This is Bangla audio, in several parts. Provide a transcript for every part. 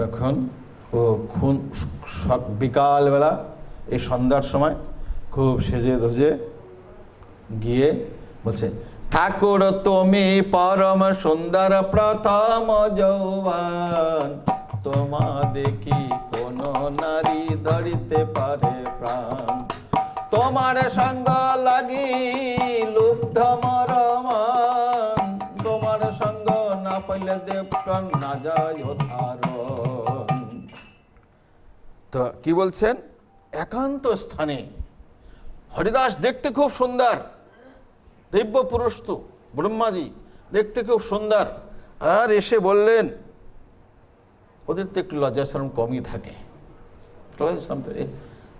তখন ও খুন বিকালবেলা এই সন্ধ্যার সময় খুব সেজে ধজে গিয়ে বলছে, ঠাকুর তুমি পরম সুন্দর প্রথম যৌবান। তোমা দেখি কোন নারী ধরিতে পারে প্রাণ? তোমার সঙ্গ লাগি লুব্ধ সঙ্গ না পাইলে না যায় তো কি বলছেন? একান্ত স্থানে। হরিদাস দেখতে খুব সুন্দর। দিব্য পুরুষ তো, ব্রহ্মাজি, দেখতে খুব সুন্দর। আর এসে বললেন, ওদের তো একটু লজ্জাশরম কমই থাকে।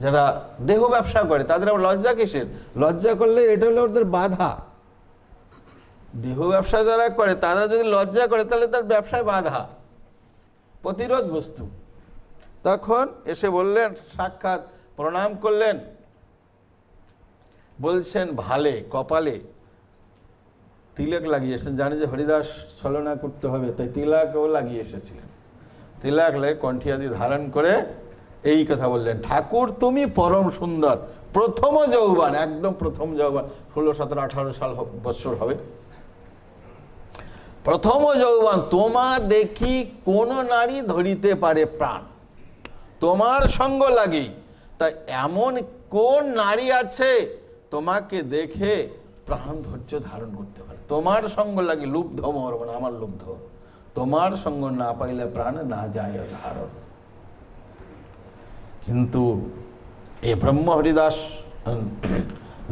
যারা দেহ ব্যবসা করে, তাদের আবার লজ্জা কিসের? লজ্জা করলে এটা হলো ওদের বাধা। দেহ ব্যবসা যারা করে, তারা যদি লজ্জা করে, তাহলে তার ব্যবসায় বাধা। প্রতিরোধ বস্তু তখন এসে বললেন, সাক্ষাৎ প্রণাম করলেন। বলছেন, ভালে, কপালে তিলক লাগিয়ে এসেছেন জানি যে হরিদাস ছলনা করতে হবে, তাই তিলকও লাগিয়ে এসেছিলেন। তিলক লাগে কণ্ঠিয়াদি ধারণ করে এই কথা বললেন, ঠাকুর, তুমি পরম সুন্দর, প্রথম যৌবান, একদম প্রথম যৌবান, ষোলো, সতেরো, আঠারো সাল বৎসর হবে। প্রথম যৌবান তোমা দেখি কোন নারী ধরিতে পারে প্রাণ। তোমার সঙ্গ লাগি তা এমন কোন নারী আছে তোমাকে দেখে প্রাণ ধৈর্য ধারণ করতে পারে? তোমার সঙ্গ লাগি লুব্ধ মর মানে আমার লুব্ধ। তোমার সঙ্গ না পাইলে প্রাণ না যায় ধারণ। কিন্তু এ ব্রহ্ম হরিদাস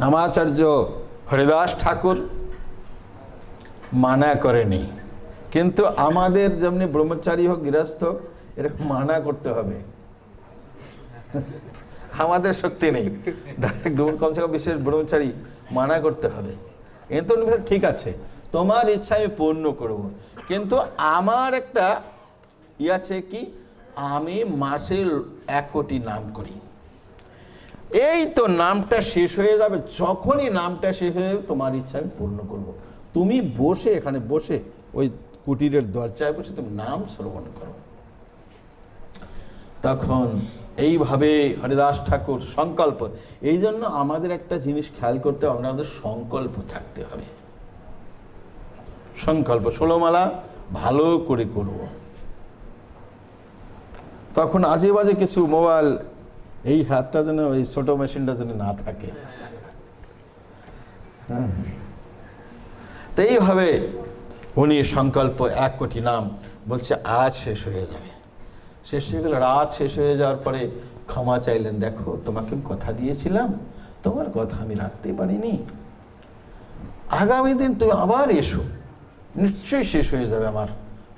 নামাচার্য হরিদাস ঠাকুর মানা করেনি। কিন্তু আমাদের যেমনি ব্রহ্মচারী হোক, গৃহস্থ হোক এরকম মানা করতে হবে। আমাদের শক্তি নেই। ডাইরেক্ট কমসে কম বিশেষ ব্রহ্মচারী মানা করতে হবে। কিন্তু ঠিক আছে, তোমার ইচ্ছা আমি পূর্ণ করব। কিন্তু আমার একটা ই আছে কি, আমি মাসে এক কোটি নাম করি। এই তো নামটা শেষ হয়ে যাবে, যখনই নামটা শেষ হয়ে যাবে, তোমার ইচ্ছা আমি পূর্ণ করব। তুমি বসে, এখানে বসে ওই কুটিরের দরজায় বসে তুমি নাম শ্রবণ করো। তখন এইভাবে হরিদাস ঠাকুর সংকল্প এই জন্য আমাদের একটা জিনিস খেয়াল করতে হবে, আমাদের সংকল্প থাকতে হবে। সংকল্প, ষোলোমালা ভালো করে করব। তখন আজে বাজে কিছু মোবাইল, এই হাতটা যেন, এই ছোট মেশিনটা যেন না থাকে। হ্যাঁ। এইভাবে উনি সংকল্প এক কোটি নাম বলছে, আজ শেষ হয়ে যাবে। শেষ হয়ে গেল, রাত শেষ হয়ে যাওয়ার পরে ক্ষমা চাইলেন, দেখো, তোমাকে কথা দিয়েছিলাম, তোমার কথা আমি রাখতে পারিনি। আগামী দিন তুমি আবার এসো, নিশ্চয়ই শেষ হয়ে যাবে আমার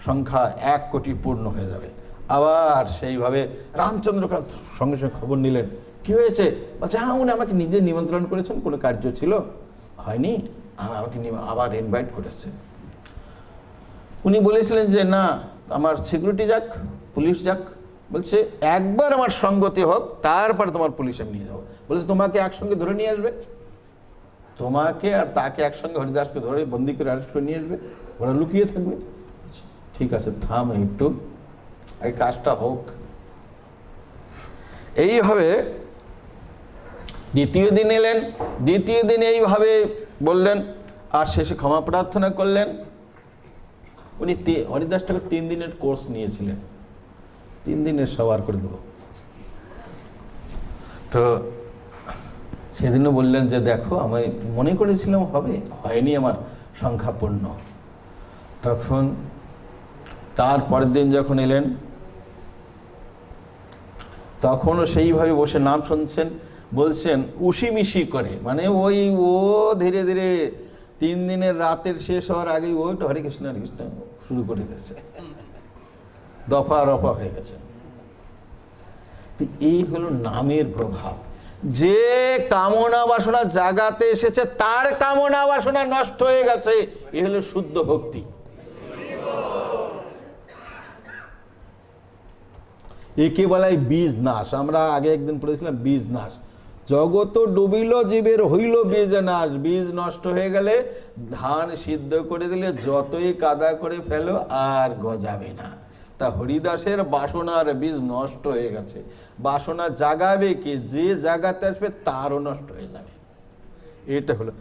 সংখ্যা এক কোটি পূর্ণ হয়ে যাবে। আবার সেইভাবে রামচন্দ্রকান্ত সঙ্গে সঙ্গে খবর নিলেন, কি হয়েছে? বলছে হ্যাঁ উনি আমাকে নিজে নিমন্ত্রণ করেছেন, কোনো কার্য ছিল? হয়নি। আমাকে আবার ইনভাইট করেছে উনি বলেছিলেন যে, না, আমার সিকিউরিটি যাক, পুলিশ যাক। বলছে, একবার আমার সঙ্গতি হোক, তারপর তোমার পুলিশ আমি নিয়ে যাব। বলছে, তোমাকে একসঙ্গে ধরে নিয়ে আসবে। তোমাকে আর তাকে একসঙ্গে হরিদাসকে ধরে বন্দি করে অ্যারেস্ট করে নিয়ে আসবে। ওরা লুকিয়ে থাকবে। ঠিক আছে, থাম একটু। এই কাজটা হোক। এইভাবে দ্বিতীয় দিন এলেন। দ্বিতীয় দিন এইভাবে বললেন, আর শেষে ক্ষমা প্রার্থনা করলেন। উনি হরিদাস ঠাকুর তিন দিনের কোর্স নিয়েছিলেন। তিন দিনের সবার করে দেবো। তো সেদিনও বললেন যে, দেখো, আমি মনে করেছিলাম হবে, হয়নি আমার সংখ্যাপূর্ণ তখন তার পরের দিন যখন এলেন, তখনও সেইভাবে বসে নাম শুনছেন। বলছেন, উশিমিশি করে। মানে ওই ও ধীরে ধীরে তিন দিনের রাতের শেষ হওয়ার আগেই ও হরে কৃষ্ণ হরে কৃষ্ণ শুরু করে দিয়েছে। দফা রফা হয়ে গেছে। তো এই হলো নামের প্রভাব। যে কামনা বাসনা জাগাতে এসেছে, তার কামনা বাসনা নষ্ট হয়ে গেছে। এ হলো শুদ্ধ ভক্তি। একে বলাই বীজ নাশ। আমরা আগে একদিন পড়েছিলাম বীজ নাশ। জগত ডুবিল, জীবের হইল বীজ নাশ। বীজ নষ্ট হয়ে গেলে ধান সিদ্ধ করে দিলে যতই কাদা করে ফেলো, আর গজাবে না। তা হরিদাসের বাসনার বীজ নষ্ট হয়ে গেছে। বাসনা জাগাবে কি? যে জাগাতে আসবে, তারও নষ্ট হয়ে যাবে। এটা হলো।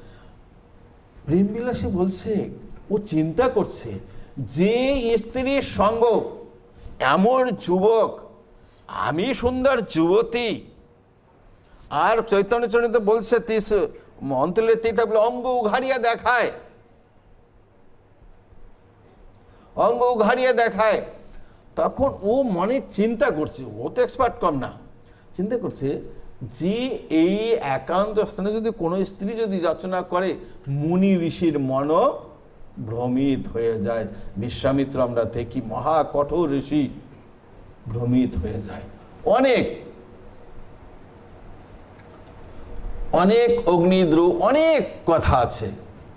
প্রেমবিলাসী বলছে, ও চিন্তা করছে, যে স্ত্রীর সঙ্গ, এমন যুবক, আমি সুন্দর যুবতী আর চৈতন্য চরিত বলছে, তিস অন্তলের তিনটা বলে অঙ্গ উঘাড়িয়া দেখায়। অঙ্গ উঘাড়িয়া দেখায়। তখন ও মনে চিন্তা করছে, ও তো এক্সপার্ট কম না, চিন্তা করছে যে এই একান্ত স্থানে যদি কোনো স্ত্রী যদি যাচনা করে, মুনি ঋষির মন ভ্রমিত হয়ে যায়। বিশ্বামিত্র আমরা দেখি, মহা কঠোর ঋষি ভ্রমিত হয়ে যায়। অনেক অনেক অগ্নিদ্রু, অনেক কথা আছে,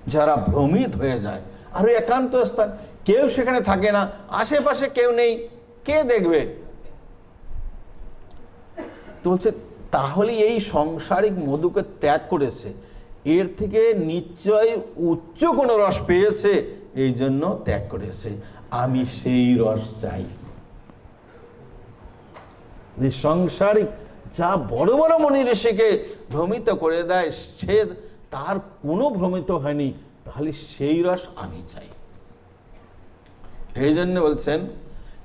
যারা ভ্রমিত হয়ে যায়। আর একান্ত স্থান। কেউ সেখানে থাকে না, আশেপাশে কেউ নেই। কে দেখবে? তো বলছে, তাহলে এই সংসারিক মধুকে ত্যাগ করেছে। এর থেকে নিশ্চয় উচ্চ কোনো রস পেয়েছে। এই জন্য ত্যাগ করেছে। আমি সেই রস চাই। যে সংসারিক যা বড় বড় মনি ঋষিকে ভ্রমিত করে দেয়, সে তার কোনো ভ্রমিত হয়নি, তাহলে সেই রস আমি চাই। এই জন্য বলছেন,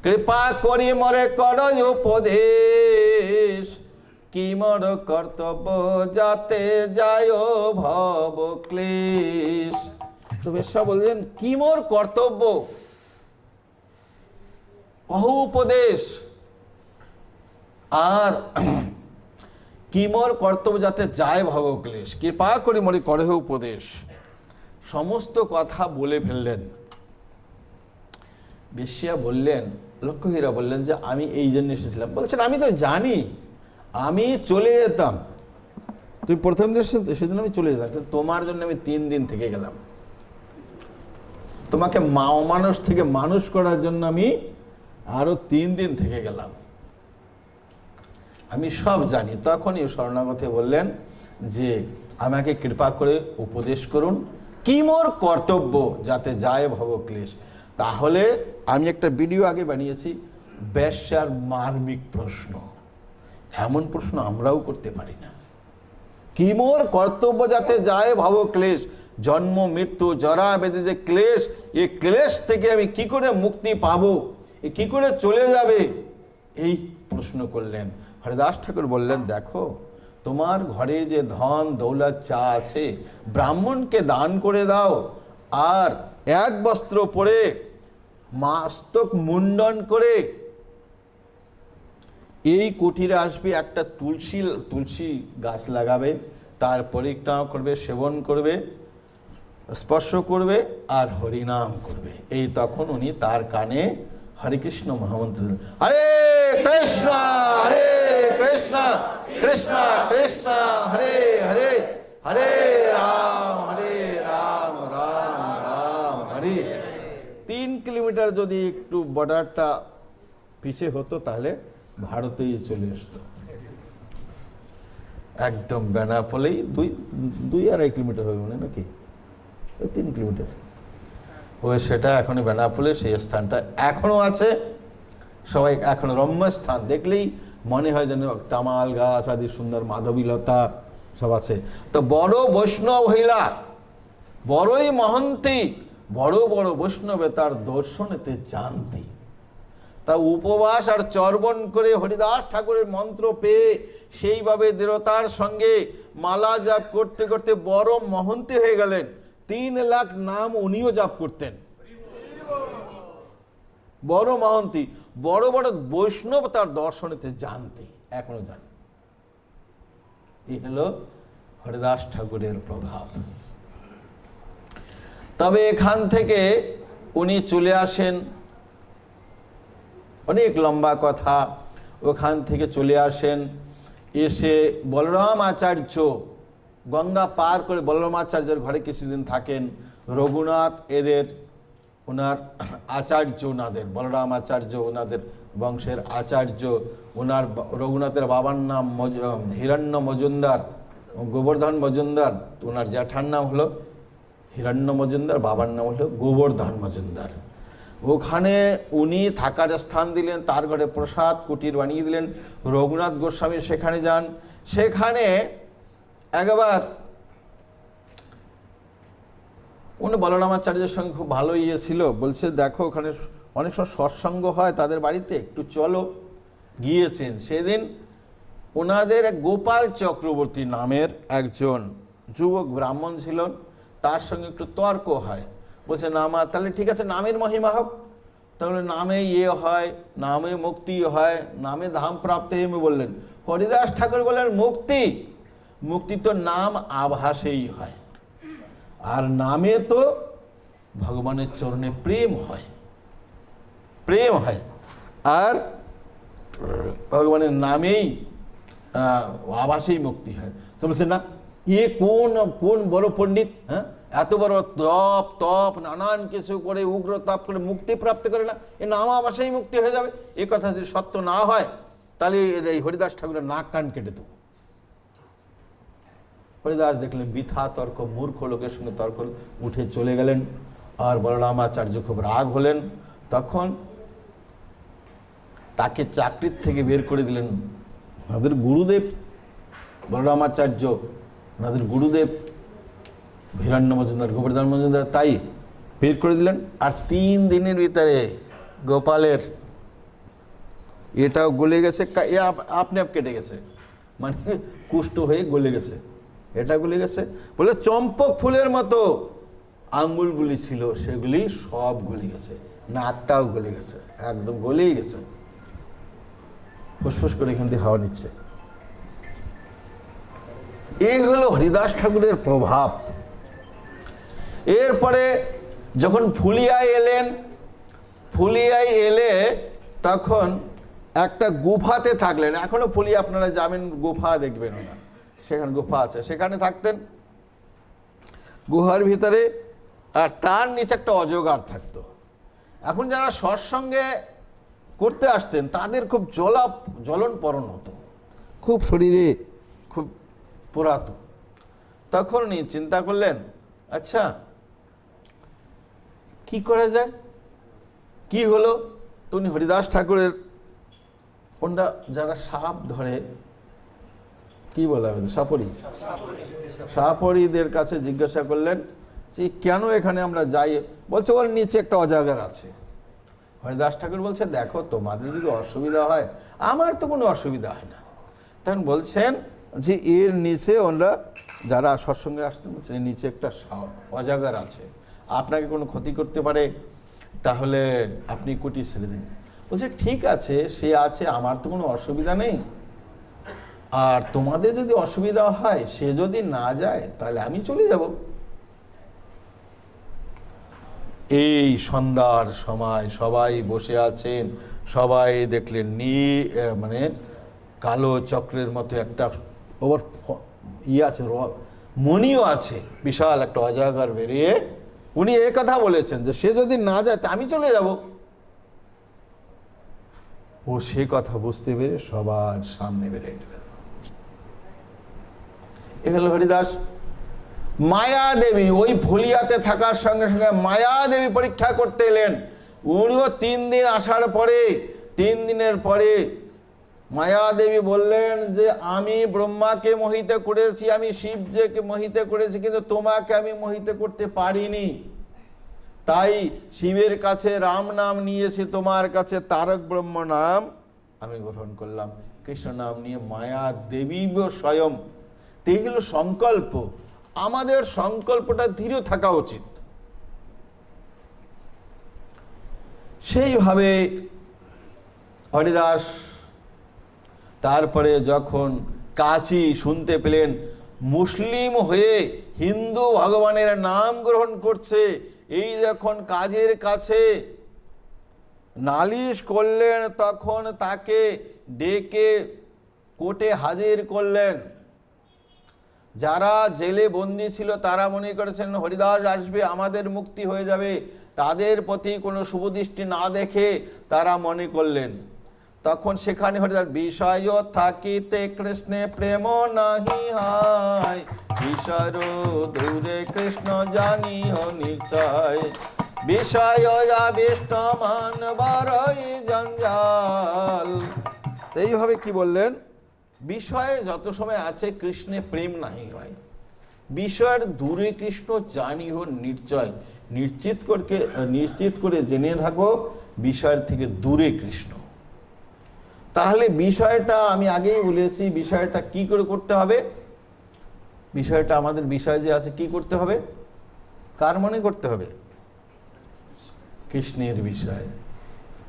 কৃপা করি মরে কর উপদেশ, কি মর কর্তব্য যাতে যায় ভব ক্লেশ। তো বেশ্যা বললেন, কি মোর কর্তব্য? কহ উপদেশ। আর কিমর কর্তব্য যাতে যায় ভবক্লেশ। কৃপা করি মরি করে উপদেশ। সমস্ত কথা বলে ফেললেন। বেশিয়া বললেন লক্ষ্যহীরা বললেন যে, আমি এই জন্য এসেছিলাম। বলছেন, আমি তো জানি। আমি চলে যেতাম। তুই প্রথম দিন সেদিন আমি চলে যেতাম। কিন্তু তোমার জন্য আমি তিন দিন থেকে গেলাম। তোমাকে মা মানুষ থেকে মানুষ করার জন্য আমি আরও তিন দিন থেকে গেলাম। আমি সব জানি। তখনই শরণাগতে বললেন যে, আমাকে কৃপা করে উপদেশ করুন। কি মোর কর্তব্য যাতে যায় ভব ক্লেশ? তাহলে আমি একটা ভিডিও আগে বানিয়েছি ব্যবসার মার্মিক প্রশ্ন। এমন প্রশ্ন আমরাও করতে পারি না। কি মোর কর্তব্য যাতে যায় ভব ক্লেশ? জন্ম, মৃত্যু, জরা বেঁধে যে ক্লেশ, এ ক্লেশ থেকে আমি কি করে মুক্তি পাবো? এ কি করে চলে যাবে? এই প্রশ্ন করলেন। হরিদাস ঠাকুর বললেন, দেখো, তোমার ঘরের যে ধন দৌলত চা আছে, ব্রাহ্মণকে দান করে দাও। আর এক বস্ত্র পরে মাস্তক মুন্ডন করে এই কুটিরে আসবে, একটা তুলসী তুলসী গাছ লাগাবে, তার পরিক্রমা করবে, সেবন করবে, স্পর্শ করবে আর হরিনাম করবে। এই তখন উনি তার কানে হরে কৃষ্ণ মহামন্ত্র হরে কৃষ্ণ, হরে কৃষ্ণ কৃষ্ণ কৃষ্ণ, হরে হরে হরে রাম হরে রাম রাম রাম, হরে। তিন কিলোমিটার যদি একটু বর্ডারটা পিছে হতো তাহলে ভারতেই চলে আসতো। একদম বেনাপোলেই দুই দুই আড়াই কিলোমিটার হবে মনে নাকি? ওই তিন কিলোমিটার। ওই সেটা এখন বেনাপোলে, সেই স্থানটা এখনও আছে। সবাই এখন রম্য স্থান দেখলেই মনে হয় যেন তামাল গাছ আদি সুন্দর মাধবীলতা সব আছে। তো বড় বৈষ্ণব হইলা, বড়ই মহন্তি, বড় বড় বৈষ্ণবে তার দর্শনেতে জানতি। তা উপবাস আর চর্বণ করে হরিদাস ঠাকুরের মন্ত্র পেয়ে সেইভাবে দৃঢ়তার সঙ্গে মালা জাপ করতে করতে বড় মহন্তি হয়ে গেলেন। তিন লাখ নাম উনিও জাপ করতেন। বড় মহন্তি। বড় বড় বৈষ্ণব তার দর্শনেতে জানতে, এখনও জান। এই হলো হরিদাস ঠাকুরের প্রভাব। তবে এখান থেকে উনি চলে আসেন, অনেক লম্বা কথা, ওখান থেকে চলে আসেন, এসে বলরাম আচার্য, গঙ্গা পার করে বলরাম আচার্যের ঘরে কিছুদিন থাকেন, রঘুনাথ এদের ওনার আচার্য ওনাদের, বলরাম আচার্য ওনাদের বংশের আচার্য ওনার রঘুনাথের বাবার নাম হিরণ্য মজুমদার, গোবর্ধন মজুমদার, ওনার জ্যাঠার নাম হলো হিরণ্য মজুমদার, বাবার নাম হলো গোবর্ধন মজুমদার। ওখানে উনি থাকার স্থান দিলেন, তার ঘরে প্রসাদ, কুটির বানিয়ে দিলেন, রঘুনাথ গোস্বামী সেখানে যান। সেখানে একবার উনি বলরামাচার্যের সঙ্গে খুব ভালো ইয়ে ছিল, বলছে, দেখো, ওখানে অনেক সময় সৎসঙ্গ হয় তাদের বাড়িতে, একটু চলো। গিয়েছেন। সেদিন ওনাদের গোপাল চক্রবর্তী নামের একজন যুবক ব্রাহ্মণ ছিলেন, তার সঙ্গে একটু তর্ক হয়। বলছে নামা তাহলে ঠিক আছে, নামের মহিমা হোক। তাহলে নামে ইয়ে হয়, নামে মুক্তি হয়, নামে ধাম প্রাপ্ত এমনি বললেন। হরিদাস ঠাকুর বললেন মুক্তি। মুক্তি তো নাম আভাসেই হয়। আর নামে তো ভগবানের চরণে প্রেম হয়। প্রেম হয়। আর ভগবানের নামেই আহ, আভাসেই মুক্তি হয়। তো বলছে না এ কোন কোন বড় পণ্ডিত হ্যাঁ এত বড় তপ তপ নানান কিছু করে উগ্র তপ করে মুক্তি প্রাপ্ত করে না এ নাম আভাসেই মুক্তি হয়ে যাবে। এ কথা যদি সত্য না হয় তাহলে এই হরিদাস ঠাকুরের নাক কান কেটে দেবো। হরিদাস দেখলেন, বৃথা তর্ক, মূর্খ লোকের সঙ্গে তর্ক উঠে চলে গেলেন। আর বলরামাচার্য খুব রাগ হলেন। তখন তাকে চাকরির থেকে বের করে দিলেন আমাদের গুরুদেব। বলরামাচার্য ওনাদের গুরুদেব, হিরণ্য মজুমদার, গোবর্ধন মজুমদার তাই বের করে দিলেন। আর তিন দিনের ভিতরে গোপালের এটাও গলে গেছে আপনি আপ কেটে গেছে। মানে কুষ্ঠ হয়ে গলে গেছে। এটা গলে গেছে। বলে চম্পক ফুলের মতো আঙ্গুলগুলি ছিল, সেগুলি সব গলে গেছে। নাকটাও গলে গেছে, একদম গলেই গেছে। ফুসফুস করে এখান থেকে হাওয়া নিচ্ছে। এই হলো হরিদাস ঠাকুরের প্রভাব। এরপরে যখন ফুলিয়ায় এলেন, ফুলিয়ায় এলে তখন একটা গুফাতে থাকলেন। এখনও ফুলিয়া আপনারা যাবেন গুফা দেখবেন না সেখানে গুফা আছে। সেখানে থাকতেন। গুহার ভিতরে আর তার নিচে একটা অজগার থাকতো। এখন যারা সৎসঙ্গে করতে আসতেন, তাদের খুব জলা জ্বলন পরণ হতো। খুব শরীরে খুব পোড়াত। তখন উনি চিন্তা করলেন আচ্ছা কি করা যায়? কি হলো? তো উনি হরিদাস ঠাকুরের ওনরা যারা সাপ ধরে কি বলা হবে সাপরি সাপরিদের কাছে জিজ্ঞাসা করলেন যে কেন এখানে আমরা যাই? বলছে, ওর নিচে একটা অজাগার আছে। হরিদাস ঠাকুর বলছে, দেখো, তোমাদের যদি অসুবিধা হয়, আমার তো কোনো অসুবিধা হয় না। তখন বলছেন যে, এর নিচে ওনারা যারা সৎসঙ্গে আসতে বলছেন এর নিচে একটা অজাগার আছে। আপনাকে কোনো ক্ষতি করতে পারে? তাহলে আপনি কুটি ছেড়ে দিন। বলছে, ঠিক আছে, সে আছে, আমার তো কোনো অসুবিধা নেই। আর তোমাদের যদি অসুবিধা হয়, সে যদি না যায়, তাহলে আমি চলে যাব। এই সন্ধ্যার সময় সবাই বসে আছেন, সবাই দেখলেন নি মানে কালো চক্রের মতো একটা ওভার ইয়ে আছে মণিও আছে, বিশাল একটা অজাগার বেরিয়ে উনি এ কথা বলেছেন যে, সে যদি না যায়, তা আমি চলে যাব। ও সে কথা বুঝতে পেরে সবার সামনে বেড়ে গেলেন এ হলো হরিদাস মায়া দেবী ওই ফলিয়াতে থাকার সঙ্গে সঙ্গে মায়া দেবী পরীক্ষা করতে এলেন। উনিও তিন দিন আসার পরে, তিন দিনের পরে মায়া দেবী বললেন যে, আমি ব্রহ্মাকে মোহিত করেছি, আমি শিবজেকে মোহিত করেছি, কিন্তু তোমাকে আমি মোহিত করতে পারিনি। তাই শিবের কাছে রাম নাম নিয়েছি, তোমার কাছে তারক ব্রহ্ম নাম আমি গ্রহণ করলাম। কৃষ্ণ নাম নিয়ে মায়া দেবী স্বয়ং এইগুলো সংকল্প। আমাদের সংকল্পটা দৃঢ় থাকা উচিত। সেইভাবে হরিদাস তারপরে যখন কাচি শুনতে পেলেন, মুসলিম হয়ে হিন্দু ভগবানের নাম গ্রহণ করছে, এই যখন কাজের কাছে নালিশ করলেন, তখন তাকে ডেকে কোর্টে হাজির করলেন। যারা জেলে বন্দি ছিল তারা মনে করেছেন, হরিদাস আসবে, আমাদের মুক্তি হয়ে যাবে। তাদের প্রতি কোনো শুভদৃষ্টি না দেখে তারা মনে করলেন। তখন সেখানে হরিদাস, বিষয় থাকিতে কৃষ্ণে প্রেম নাহি হায়, বিষয় দূরে কৃষ্ণ জানি নিশ্চয়। বিষয় আবিষ্ট মান বড়ই জঞ্জাল। এইভাবে কি বললেন? বিষয়ে যত সময় আছে কৃষ্ণে প্রেম নাহি হয়। বিষয়ের দূরে কৃষ্ণ জানি হো নিশ্চয় নিশ্চিত করকে, নিশ্চিত করে জেনে থাকো, বিষয়ের থেকে দূরে কৃষ্ণ। তাহলে বিষয়টা আমি আগেই বলেছি, বিষয়টা কি করে করতে হবে? বিষয়টা আমাদের বিষয় যে আছে কি করতে হবে? কার মনে করতে হবে? কৃষ্ণের বিষয়।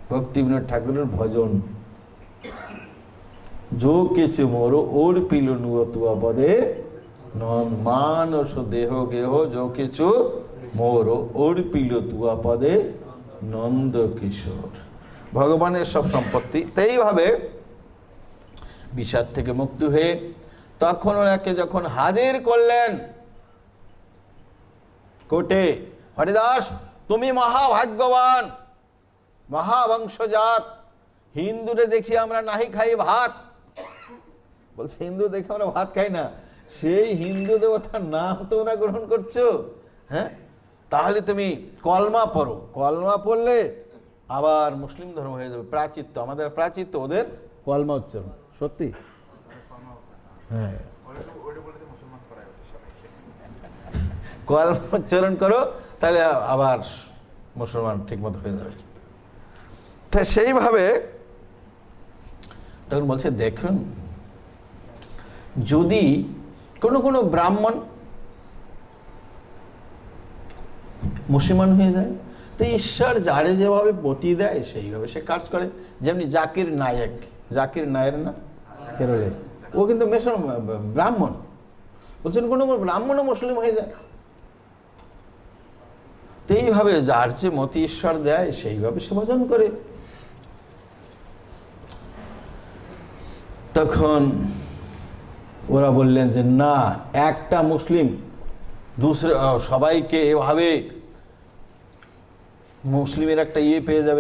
ভক্তিবিনোদ ঠাকুরের ভজন। যো কিছু মোর পিল নুয় তুয়া পদে নন মানস দেহ গেহ যো কিছু মোর ওর পিল তুয়া পদে নন্দ কিশোর ভগবানের সব সম্পত্তি তো এইভাবে বিষাদ থেকে মুক্তি হয়ে তখন ওনাকে যখন হাজির করলেন কোটে হরিদাস তুমি মহাভাগ্যবান মহাবংশজাত হিন্দুরে দেখি আমরা নাহি খাই ভাত বলছে, হিন্দু দেখে আমরা ভাত খাই না। সেই হিন্দু দেবতার নাম তোমরা গ্রহণ করছ? হ্যাঁ? তাহলে তুমি কলমা পড়ো। কলমা পড়লে আবার মুসলিম ধর্ম হয়ে যাবে। প্রাচিত্য, আমাদের প্রাচিত্য, ওদের কলমা উচ্চারণ। সত্যি? হ্যাঁ। কলমা উচ্চারণ করো, তাহলে আবার মুসলমান ঠিকমতো হয়ে যাবে। তা সেইভাবে তখন বলছে, দেখুন যদি কোনো কোনো ব্রাহ্মণ মুসলমান হয়ে যায়, তো ঈশ্বর যারে যেভাবে পতি দেয়, সেইভাবে সে কাজ করে। যেমনি জাকির নায়ক, জাকির নায়ের না? কেরলের। ও কিন্তু মেসন ব্রাহ্মণ। বলছেন কোনো কোনো ব্রাহ্মণও মুসলিম হয়ে যায়। তো এইভাবে যার যে মতি ঈশ্বর দেয়, সেইভাবে সে ভজন করে। তখন ওরা বললেন যে না একটা মুসলিম দুসরে সবাইকে এভাবে মুসলিমের একটা ইয়ে পেয়ে যাবে